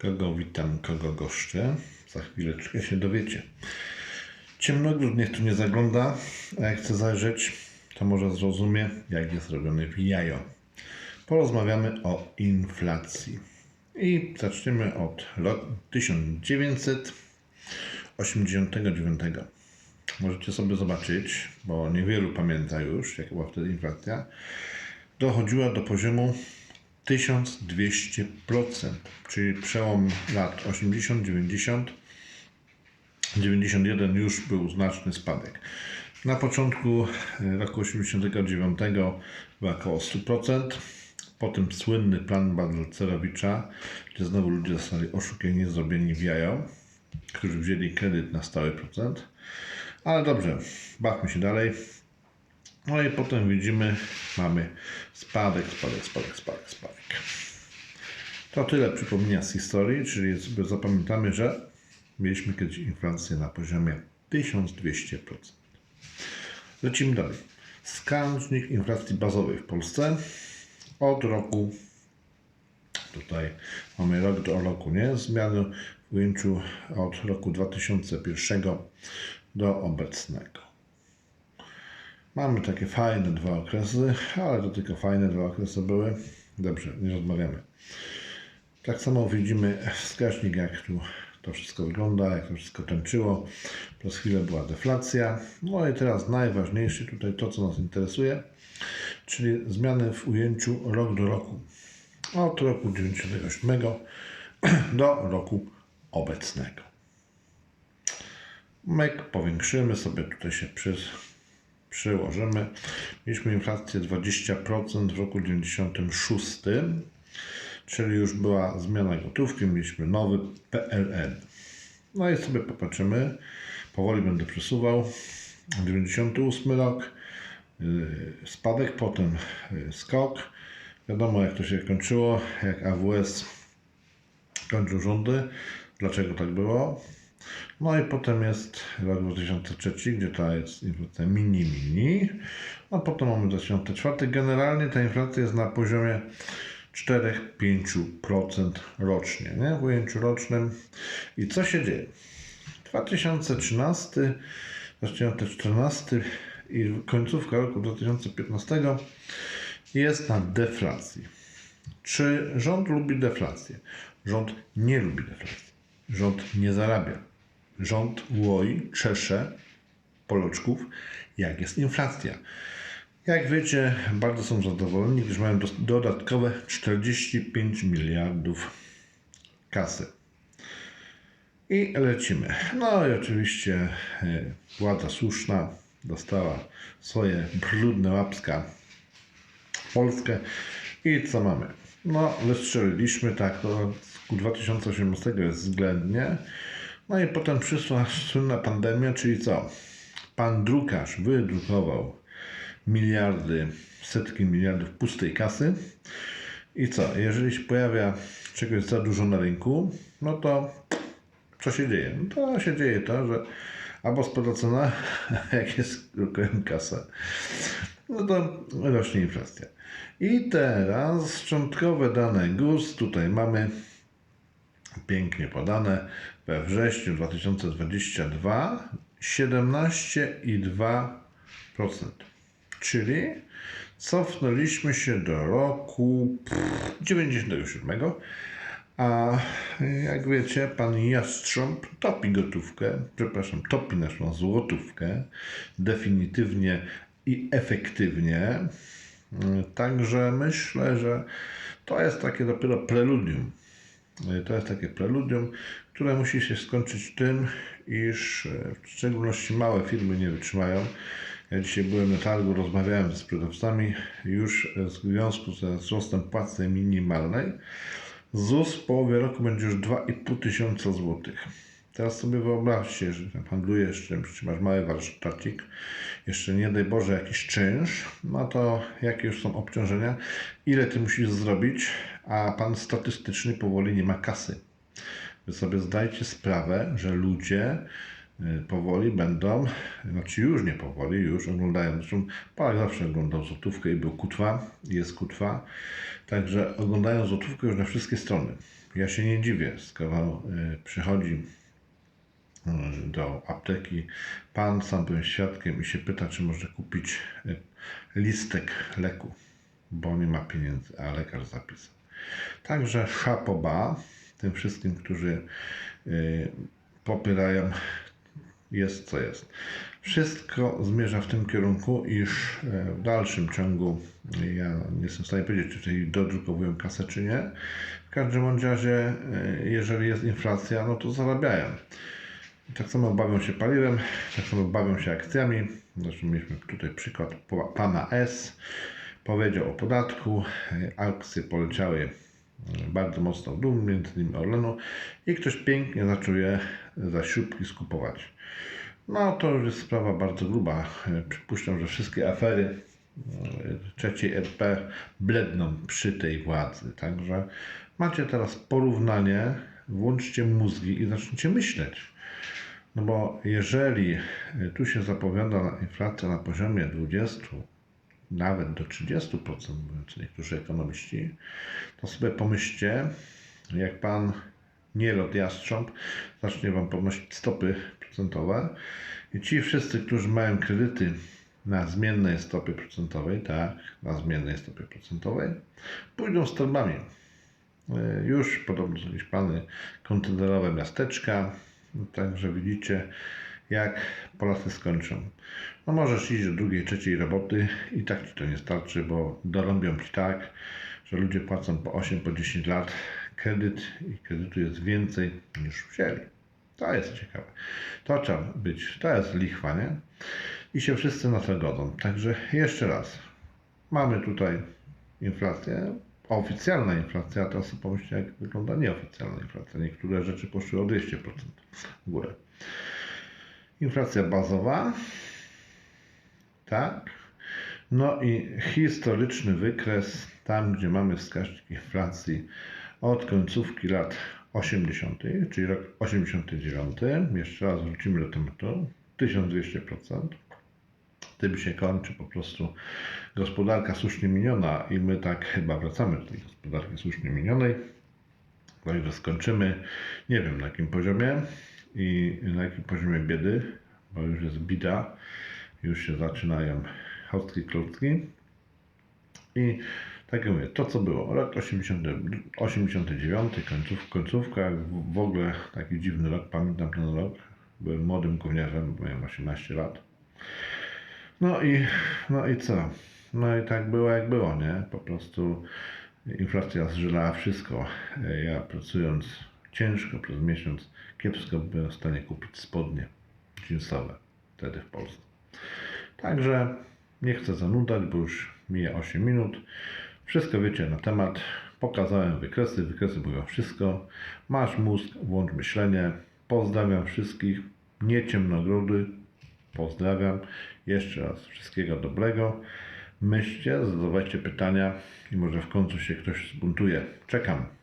Kogo witam, kogo goszczę. Za chwileczkę się dowiecie. Ciemnogród niech tu nie zagląda, a jak chce zajrzeć, to może zrozumie, jak jest robiony w jajo. Porozmawiamy o inflacji. I zaczniemy od roku 1989. Możecie sobie zobaczyć, bo niewielu pamięta już, jaka była wtedy inflacja. Dochodziła do poziomu 1200%, czyli przełom lat 80-90, 91 już był znaczny spadek. Na początku e, roku 89 było około 100%, potem słynny plan Balcerowicza, gdzie znowu ludzie zostali oszukieni, zrobieni w jajo, którzy wzięli kredyt na stały procent. Ale dobrze, bawmy się dalej. No i potem widzimy, mamy spadek, spadek, spadek, spadek, spadek. To tyle przypomnienia z historii, czyli sobie zapamiętamy, że mieliśmy kiedyś inflację na poziomie 1200%. Lecimy dalej. Wskaźnik inflacji bazowej w Polsce od roku, tutaj mamy rok do roku, nie? Zmiany w ujęciu od roku 2001 do obecnego. Mamy takie fajne dwa okresy, ale to tylko fajne dwa okresy były. Dobrze, nie rozmawiamy. Tak samo widzimy wskaźnik, jak tu to wszystko wygląda, jak to wszystko tańczyło. Przez chwilę była deflacja. No i teraz najważniejsze tutaj to, co nas interesuje, czyli zmiany w ujęciu rok do roku. Od roku 98 do roku obecnego. Myk powiększymy sobie, tutaj się przy, przyłożymy. Mieliśmy inflację 20% w roku 96, czyli już była zmiana gotówki, mieliśmy nowy PLN. No i sobie popatrzymy, powoli będę przesuwał. 98 rok, yy, spadek, potem yy, skok. Wiadomo jak to się kończyło, jak AWS kończył rządy, dlaczego tak było. No i potem jest rok 2003, gdzie ta jest inflacja mini, mini. A potem mamy 2004. Generalnie ta inflacja jest na poziomie 4-5% rocznie, nie? w ujęciu rocznym. I co się dzieje? 2013, 2014 i końcówka roku 2015 jest na deflacji. Czy rząd lubi deflację? Rząd nie lubi deflacji. Rząd nie zarabia. Rząd łoi, czesze Poloczków, jak jest inflacja. Jak wiecie, bardzo są zadowoleni, gdyż mają dodatkowe 45 miliardów kasy. I lecimy. No i oczywiście e, władza słuszna dostała swoje brudne łapska Polskę. I co mamy? No, wystrzeliliśmy tak, to z 2018 jest względnie. No i potem przyszła słynna pandemia, czyli co? Pan drukarz wydrukował miliardy, setki miliardów pustej kasy. I co? Jeżeli się pojawia czegoś za dużo na rynku, no to co się dzieje? No to się dzieje to, że albo spada cena, jak jest drukujemy kasę, no to rośnie inflacja. I teraz szczątkowe dane GUS, tutaj mamy pięknie podane we wrześniu 2022 17,2%. Czyli cofnęliśmy się do roku 97. A jak wiecie, pan Jastrząb topi gotówkę, przepraszam, topi naszą złotówkę definitywnie i efektywnie. Także myślę, że to jest takie dopiero preludium. To jest takie preludium, które musi się skończyć tym, iż w szczególności małe firmy nie wytrzymają ja dzisiaj byłem na targu, rozmawiałem ze sprzedawcami już w związku ze wzrostem płacy minimalnej. ZUS w połowie roku będzie już 2,5 tysiąca złotych. Teraz sobie wyobraźcie, że handlujesz czymś, czy masz mały warsztacik, jeszcze nie daj Boże jakiś czynsz, no to jakie już są obciążenia, ile ty musisz zrobić, a pan statystyczny powoli nie ma kasy. Wy sobie zdajcie sprawę, że ludzie y, powoli będą, znaczy już nie powoli, już oglądają, zresztą Polak zawsze oglądał złotówkę i był kutwa, jest kutwa, także oglądają złotówkę już na wszystkie strony. Ja się nie dziwię, skoro y, przychodzi do apteki pan, sam byłem świadkiem i się pyta, czy może kupić y, listek leku, bo nie ma pieniędzy, a lekarz zapisał. Także szapoba tym wszystkim, którzy y, popierają jest co jest. Wszystko zmierza w tym kierunku, iż e, w dalszym ciągu ja nie jestem w stanie powiedzieć, czy tutaj dodrukowują kasę, czy nie. W każdym razie, e, jeżeli jest inflacja, no to zarabiają. Tak samo bawią się paliwem, tak samo bawią się akcjami. Zresztą mieliśmy tutaj przykład pa- pana S. Powiedział o podatku, akcje poleciały e, bardzo mocno w dół, między innymi Orlenu i ktoś pięknie zaczął je za śrubki skupować. No to już jest sprawa bardzo gruba. Przypuszczam, że wszystkie afery e, trzeciej RP bledną przy tej władzy. Także macie teraz porównanie, włączcie mózgi i zacznijcie myśleć. No bo jeżeli e, tu się zapowiada inflacja na poziomie 20, nawet do 30%, mówią niektórzy ekonomiści, to sobie pomyślcie, jak pan Nielot Jastrząb zacznie wam podnosić stopy procentowe i ci wszyscy, którzy mają kredyty na zmiennej stopie procentowej, tak, na zmiennej stopie procentowej, pójdą z torbami. E, Już podobno jakieś plany kontenerowe miasteczka, także widzicie, jak Polacy skończą. No możesz iść do drugiej, trzeciej roboty i tak ci to nie starczy, bo dorąbią ci tak, że ludzie płacą po 8, po 10 lat kredyt i kredytu jest więcej niż wzięli. To jest ciekawe. To trzeba być, to jest lichwa, nie? I się wszyscy na to godzą. Także jeszcze raz, mamy tutaj inflację, oficjalna inflacja, a teraz sobie pomyślcie, jak wygląda nieoficjalna inflacja. Niektóre rzeczy poszły o 200% w górę. Inflacja bazowa, tak. No i historyczny wykres, tam gdzie mamy wskaźnik inflacji od końcówki lat 80., czyli rok 89. Jeszcze raz wrócimy do tematu. 1200%. Tym się kończy po prostu gospodarka słusznie miniona i my tak chyba wracamy do tej gospodarki słusznie minionej. Także skończymy, nie wiem na jakim poziomie i na jakim poziomie biedy, bo już jest bida, już się zaczynają chostki, klocki. I tak jak mówię, to co było, rok 80, 89, końców, końcówka, w, w ogóle taki dziwny rok, pamiętam ten rok, byłem młodym gówniarzem, miałem 18 lat. No i, no i co? No i tak było jak było, nie? Po prostu inflacja zżylała wszystko. Ja pracując ciężko przez miesiąc, kiepsko byłem w stanie kupić spodnie jeansowe wtedy w Polsce. Także nie chcę zanudzać, bo już mija 8 minut. Wszystko wiecie na temat. Pokazałem wykresy, wykresy mówią wszystko. Masz mózg, włącz myślenie. Pozdrawiam wszystkich. Nie ciemnogrody. Pozdrawiam. Jeszcze raz wszystkiego dobrego. Myślcie, zadawajcie pytania i może w końcu się ktoś zbuntuje. Czekam.